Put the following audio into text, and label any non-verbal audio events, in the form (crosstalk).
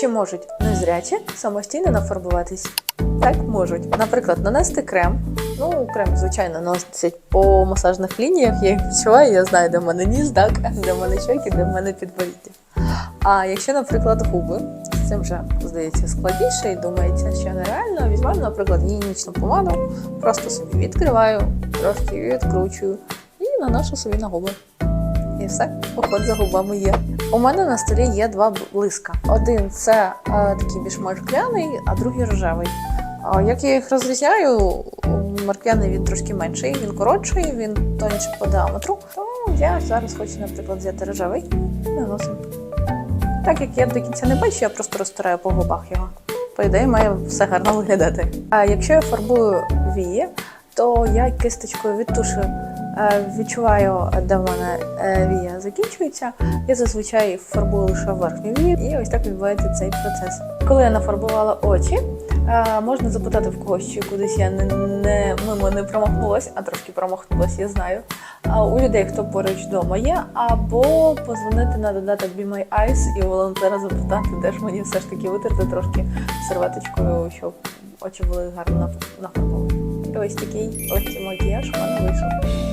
Чи можуть незрячі самостійно нафарбуватись? Так, можуть. Наприклад, нанести крем. Ну, крем, звичайно, носять по масажних лініях. Я їх відчуваю, я знаю, де в мене ніс, так, (laughs) де в мене щоки, де в мене підборіддя. А якщо, наприклад, губи, з цим вже здається складніше і думається, що нереально. Візьмемо, наприклад, гігієнічну помаду, просто собі відкриваю, трошки відкручую і наношу собі на губи. І все, уход за губами є. У мене на столі є два блиска. Один це е, такий більш маркляний, а другий рожевий. А як я їх розрізняю, маркляний він трошки менший, він коротший, він тонший по діаметру. Тому я зараз хочу, наприклад, взяти рожевий і наносимо. Так як я до кінця не бачу, я просто розтираю по губах його. По ідеї, має все гарно виглядати. А якщо я фарбую вії, то я кисточкою від туші е, відчуваю, де в мене е, вія закінчується. Я зазвичай фарбую лише верхню вію, і ось так відбувається цей процес. Коли я нафарбувала очі, е, можна запитати в когось, чи кудись я не, не мимо не промахнулася, а трошки промахнулася, я знаю. У людей, хто поруч вдома є, або позвонити на додаток Be My Eyes і волонтера запитати, де ж мені все ж таки витерти трошки серветочкою, щоб очі були гарно наф- нафарбовані. І ось такий ось макіяж у мене вийшов.